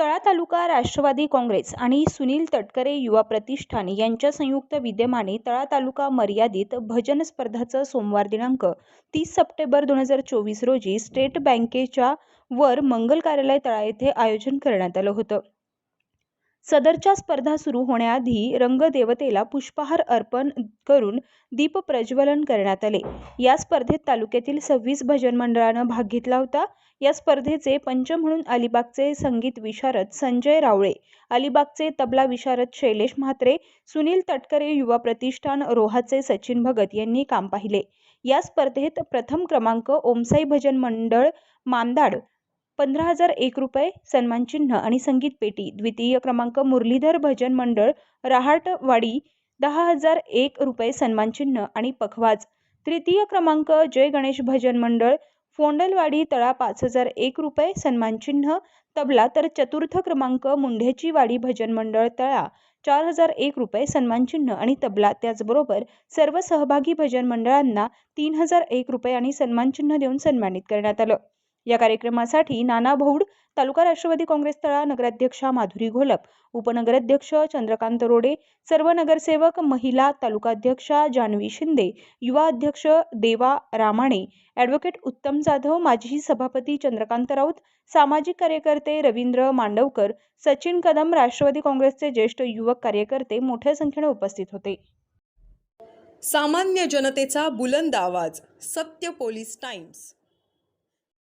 तळा तालुका राष्ट्रवादी काँग्रेस आणि सुनील तटकरे युवा प्रतिष्ठान यांच्या संयुक्त विद्यमाने तळा तालुका मर्यादित भजन स्पर्धाचं सोमवार दिनांक तीस सप्टेंबर दोन हजार चोवीस रोजी स्टेट बँकेच्या वर मंगल कार्यालय तळा येथे आयोजन करण्यात आलं होतं. सदरच्या स्पर्धा सुरू होण्याआधी रंगदेवतेला पुष्पहार अर्पण करून दीप प्रज्वलन करण्यात आले. या स्पर्धेत तालुक्यातील सव्वीस भजन मंडळानं भाग घेतला होता. या स्पर्धेचे पंच म्हणून अलिबागचे संगीत विशारद संजय रावळे अलिबागचे तबला विशारद शैलेश म्हात्रे सुनील तटकरे युवा प्रतिष्ठान रोहाचे सचिन भगत यांनी काम पाहिले. या स्पर्धेत प्रथम क्रमांक ओमसाई भजन मंडळ मांदाड पंधरा हजार एक रुपये सन्मानचिन्ह आणि संगीत पेटी द्वितीय क्रमांक मुरलीधर भजन मंडळ रहाटवाडी दहा हजार एक रुपये सन्मानचिन्ह आणि पखवाज. तृतीय क्रमांक जय गणेश भजन मंडळ फोंडलवाडी तळा पाच हजार एक रुपये सन्मानचिन्ह तबला तर चतुर्थ क्रमांक मुंढ्याची वाडी भजन मंडळ तळा चार हजार एक रुपये सन्मानचिन्ह आणि तबला. त्याचबरोबर सर्व सहभागी भजन मंडळांना तीन हजार एक रुपये आणि सन्मानचिन्ह देऊन सन्मानित करण्यात आलं. या कार्यक्रमासाठी नाना भौड तालुका राष्ट्रवादी काँग्रेस तळा नगराध्यक्षा माधुरी घोलप उपनगराध्यक्ष चंद्रकांत रोडे सर्व नगरसेवक महिला तालुकाध्यक्षा जान्हवी शिंदे युवा अध्यक्ष देवा रामाणे ॲडव्होकेट उत्तम जाधव माजी सभापती चंद्रकांत राऊत सामाजिक कार्यकर्ते रवींद्र मांडवकर सचिन कदम राष्ट्रवादी काँग्रेसचे ज्येष्ठ युवक कार्यकर्ते मोठ्या संख्येने उपस्थित होते. सामान्य जनतेचा बुलंद आवाज सत्य पोलीस टाइम्स.